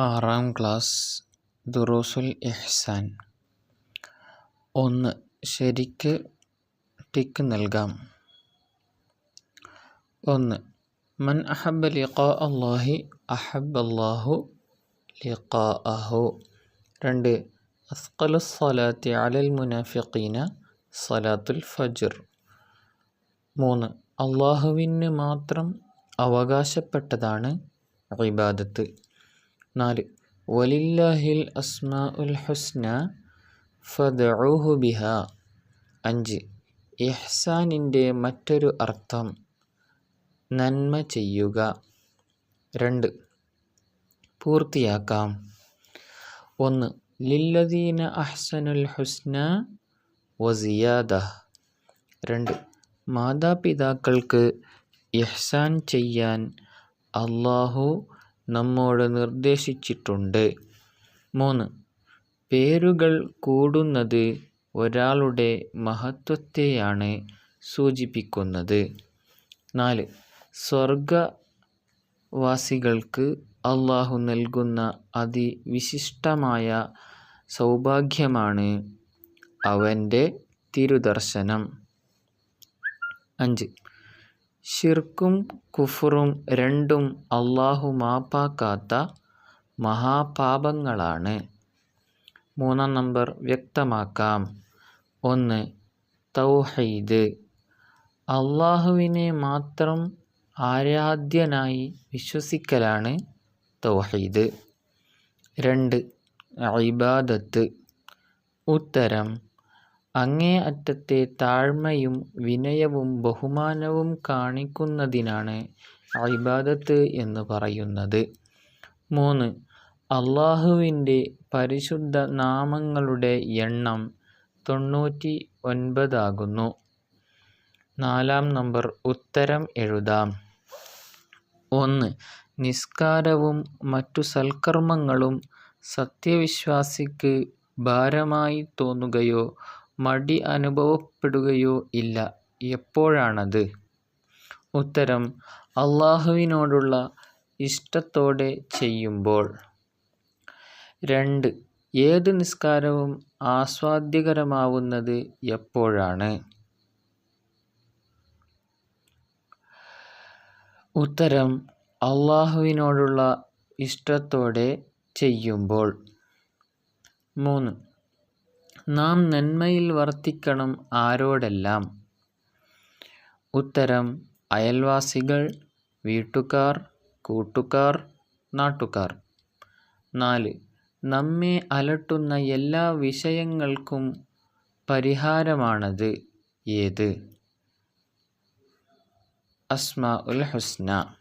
ആറാം ക്ലാസ് ദുറൂസുൽ ഇഹ്സാൻ. ഒന്ന് ശരിക്ക് ടിക്ക് നൽകാം. ഒന്ന് മൻ അഹബ്ബ ലിഖാ അള്ളാഹു അഹബ്ബല്ലാഹു ലിഖാഅഹു. രണ്ട് അസ്കലു സലാത്തി അലൽ മുനാഫിഖീന സലാത്തുൽ ഫജ്ർ. മൂന്ന് അള്ളാഹുവിന് മാത്രം അവകാശപ്പെട്ടതാണ് ഇബാദത്ത്. നാല്. വലില്ലാഹിൽ അസ്മാ ഉൽ ഹുസ്ന ഫദഊഹു ബിഹ. അഞ്ച്. ഇഹ്സാനിന്റെ മറ്റൊരു അർത്ഥം നന്മ ചെയ്യുക. രണ്ട്. പൂർത്തിയാക്കാം. ഒന്ന്. ലില്ലദീന അഹ്സനുൽ ഹുസ്ന വസിയാദ രണ്ട്. മാതാപിതാക്കൾക്ക് ഇഹ്സാൻ ചെയ്യാൻ അള്ളാഹു നമ്മോട് നിർദ്ദേശിച്ചിട്ടുണ്ട്. മൂന്ന്. പേരുകൾ കൂടുന്നത് ഒരാളുടെ മഹത്വത്തെയാണ് സൂചിപ്പിക്കുന്നത്. നാല്. സ്വർഗവാസികൾക്ക് അള്ളാഹു നൽകുന്ന അതിവിശിഷ്ടമായ സൗഭാഗ്യമാണ് അവന്റെ തിരുദർശനം. അഞ്ച്. ഷിർക്കും കുഫറും രണ്ടും അള്ളാഹു മാപ്പാക്കാത്ത മഹാപാപങ്ങളാണ്. മൂന്നാം നമ്പർ വ്യക്തമാക്കാം. ഒന്ന് തൗഹീദ്. അള്ളാഹുവിനെ മാത്രം ആരാധ്യനായി വിശ്വസിക്കലാണ് തൗഹീദ്. രണ്ട് ഇബാദത്ത്. ഉത്തരം അങ്ങേ അറ്റത്തെ താഴ്മയും വിനയവും ബഹുമാനവും കാണിക്കുന്നതിനാണ് ഇബാദത്ത് എന്ന് പറയുന്നത്. മൂന്ന് അള്ളാഹുവിന്റെ പരിശുദ്ധ നാമങ്ങളുടെ എണ്ണം തൊണ്ണൂറ്റി ഒൻപതാകുന്നു നാലാം നമ്പർ ഉത്തരം എഴുതാം. ഒന്ന് നിസ്കാരവും മറ്റു സൽക്കർമ്മങ്ങളും സത്യവിശ്വാസിക്ക് ഭാരമായി തോന്നുകയോ മടി അനുഭവപ്പെടുകയോ ഇല്ല. എപ്പോഴാണത്? ഉത്തരം അള്ളാഹുവിനോടുള്ള ഇഷ്ടത്തോടെ ചെയ്യുമ്പോൾ. രണ്ട് ഏത് നിസ്കാരവും ആസ്വാദ്യകരമാവുന്നത് എപ്പോഴാണ്? ഉത്തരം അള്ളാഹുവിനോടുള്ള ഇഷ്ടത്തോടെ ചെയ്യുമ്പോൾ. മൂന്ന് നാം നന്മയിൽ വർത്തിക്കണം ആരോടെല്ലാം? ഉത്തരം അയൽവാസികൾ വീട്ടുകാർ കൂട്ടുകാർ നാട്ടുകാർ. നാല് നമ്മെ അലട്ടുന്ന എല്ലാ വിഷയങ്ങൾക്കും പരിഹാരമാണത് ഏത്? അസ്മാ ഉൽ ഹുസ്ന.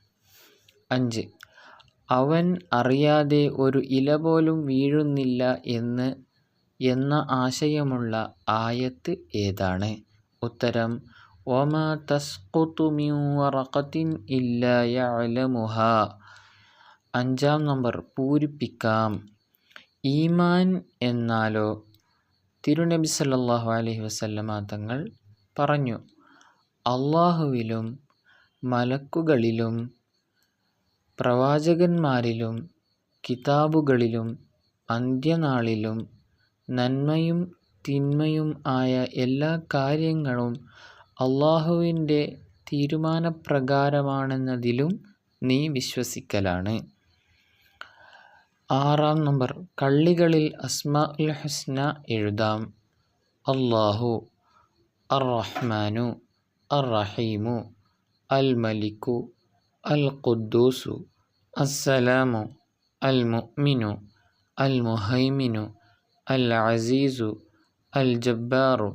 അഞ്ച് അവൻ അറിയാതെ ഒരു ഇല പോലും വീഴുന്നില്ല എന്ന് എന്ന ആശയമുള്ള ആയത്ത് ഏതാണ്? ഉത്തരം ഒമ തസ്ഖുതു മിൻ വറഖത്തിൻ ഇല്ലാ യഅലമുഹ അഞ്ചാം നമ്പർ പൂരിപ്പിക്കാം. ഈമാൻ എന്നാലോ? തിരുനബി സല്ലല്ലാഹു അലൈഹി വസല്ലമ തങ്ങൾ പറഞ്ഞു അള്ളാഹുവിലും മലക്കുകളിലും പ്രവാചകന്മാരിലും കിതാബുകളിലും അന്ത്യനാളിലും നന്മയും തിന്മയും ആയ എല്ലാ കാര്യങ്ങളും അള്ളാഹുവിന്റെ തീരുമാനപ്രകാരമാണെന്നതിലും നീ വിശ്വസിക്കലാണ്. ആറാം നമ്പർ കള്ളികളിൽ അസ്മാ ഉൽ ഹുസ്ന എഴുതാം. അള്ളാഹു അർ റഹ്മാനു അർ റഹീമു അൽ മലിക്കു അൽ ഖുദ്ദൂസു അസ്സലാമു അൽ മുഅ്മിനു അൽ മുഹൈമിനു അൽ അസീസു അൽ ജബ്ബാറു